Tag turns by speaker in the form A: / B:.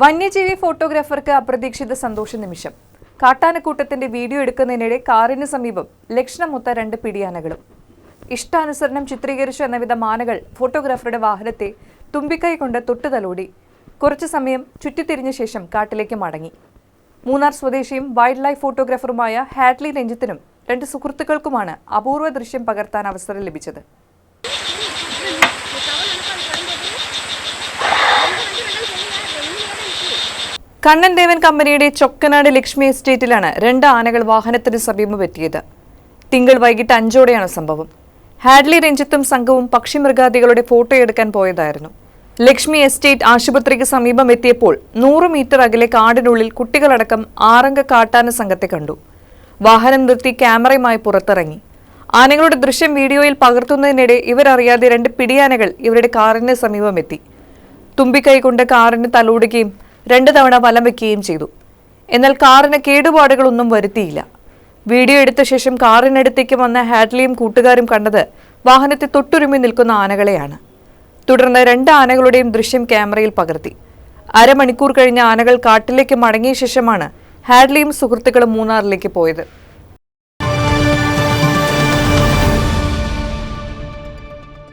A: വന്യജീവി ഫോട്ടോഗ്രാഫർക്ക് അപ്രതീക്ഷിത സന്തോഷ നിമിഷം. കാട്ടാനക്കൂട്ടത്തിന്റെ വീഡിയോ എടുക്കുന്നതിനിടെ കാറിന് സമീപം ലക്ഷണമൊത്ത രണ്ട് പിടിയാനകളും. ഇഷ്ടാനുസരണം ചിത്രീകരിച്ചു എന്നവിധ മാനകൾ ഫോട്ടോഗ്രാഫറുടെ വാഹനത്തെ തുമ്പിക്കൈ കൊണ്ട് തൊട്ടുതലോടി. കുറച്ചു സമയം ചുറ്റിത്തിരിഞ്ഞ ശേഷം കാട്ടിലേക്ക് മടങ്ങി. മൂന്നാർ സ്വദേശിയും വൈൽഡ് ലൈഫ് ഫോട്ടോഗ്രാഫറുമായ ഹാഡ്ലി രഞ്ജിത്തിനും രണ്ട് സുഹൃത്തുക്കൾക്കുമാണ് അപൂർവ ദൃശ്യം പകർത്താൻ അവസരം ലഭിച്ചത്. കണ്ണൻ ദേവൻ കമ്പനിയുടെ ചൊക്കനാട് ലക്ഷ്മി എസ്റ്റേറ്റിലാണ് രണ്ട് ആനകൾ വാഹനത്തിന് സമീപം എത്തിയത്. തിങ്കൾ വൈകിട്ട് അഞ്ചോടെയാണ് സംഭവം. ഹാഡ്ലി രഞ്ജിത്തും സംഘവും പക്ഷിമൃഗാദികളുടെ ഫോട്ടോ എടുക്കാൻ പോയതായിരുന്നു. ലക്ഷ്മി എസ്റ്റേറ്റ് ആശുപത്രിക്ക് സമീപം എത്തിയപ്പോൾ നൂറ് മീറ്റർ അകലെ കാടിനുള്ളിൽ കുട്ടികളടക്കം ആറംഗ കാട്ടാന സംഘത്തെ കണ്ടു. വാഹനം നിർത്തി ക്യാമറയുമായി പുറത്തിറങ്ങി. ആനകളുടെ ദൃശ്യം വീഡിയോയിൽ പകർത്തുന്നതിനിടെ ഇവരറിയാതെ രണ്ട് പിടിയാനകൾ ഇവരുടെ കാറിന് സമീപമെത്തി തുമ്പിക്കൈ കൊണ്ട് കാറിന് തലോടുകയും രണ്ടു തവണ വലം വെക്കുകയും ചെയ്തു. എന്നാൽ കാറിന് കേടുപാടുകളൊന്നും വരുത്തിയില്ല. വീഡിയോ എടുത്ത ശേഷം കാറിനടുത്തേക്ക് വന്ന ഹാഡ്ലിയും കൂട്ടുകാരും കണ്ടത് വാഹനത്തെ തൊട്ടുരുമി നിൽക്കുന്ന ആനകളെയാണ്. തുടർന്ന് രണ്ട് ആനകളുടെയും ദൃശ്യം ക്യാമറയിൽ പകർത്തി. അരമണിക്കൂർ കഴിഞ്ഞ ആനകൾ കാട്ടിലേക്ക് മടങ്ങിയ ശേഷമാണ് ഹാഡ്ലിയും സുഹൃത്തുക്കളും മൂന്നാറിലേക്ക് പോയത്.